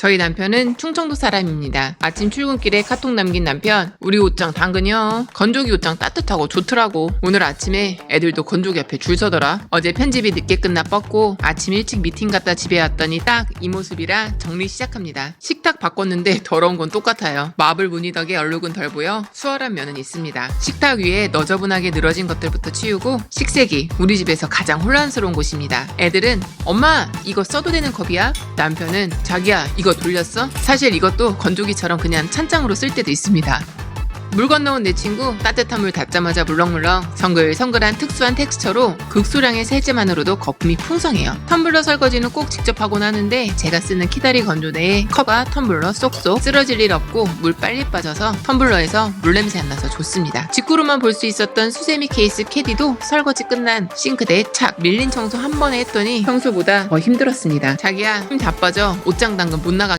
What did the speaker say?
저희 남편은 충청도 사람입니다. 아침 출근길에 카톡 남긴 남편, 우리 옷장 당근이요. 건조기 옷장 따뜻하고 좋더라고. 오늘 아침에 애들도 건조기 앞에 줄 서더라. 어제 편집이 늦게 끝나 뻗고 아침 일찍 미팅 갔다 집에 왔더니 딱 이 모습이라 정리 시작합니다. 식탁 바꿨는데 더러운 건 똑같아요. 마블 무늬 덕에 얼룩은 덜 보여 수월한 면은 있습니다. 식탁 위에 너저분하게 늘어진 것들부터 치우고 식세기, 우리 집에서 가장 혼란스러운 곳입니다. 애들은 엄마 이거 써도 되는 컵이야? 남편은 자기야 이거 돌렸어? 사실 이것도 건조기처럼 그냥 찬장으로 쓸 때도 있습니다. 물 건너온 내 친구 따뜻한 물 닿자마자 물렁물렁 성글성글한 특수한 텍스처로 극소량의 세제만으로도 거품이 풍성해요. 텀블러 설거지는 꼭 직접 하곤 하는데 제가 쓰는 키다리 건조대에 컵과 텀블러 쏙쏙 쓰러질 일 없고 물 빨리 빠져서 텀블러에서 물냄새 안 나서 좋습니다. 직구로만 볼 수 있었던 수세미 케이스 캐디도 설거지 끝난 싱크대에 착 밀린 청소 한 번에 했더니 평소보다 더 힘들었습니다. 자기야 힘 다 빠져 옷장 당근 못 나가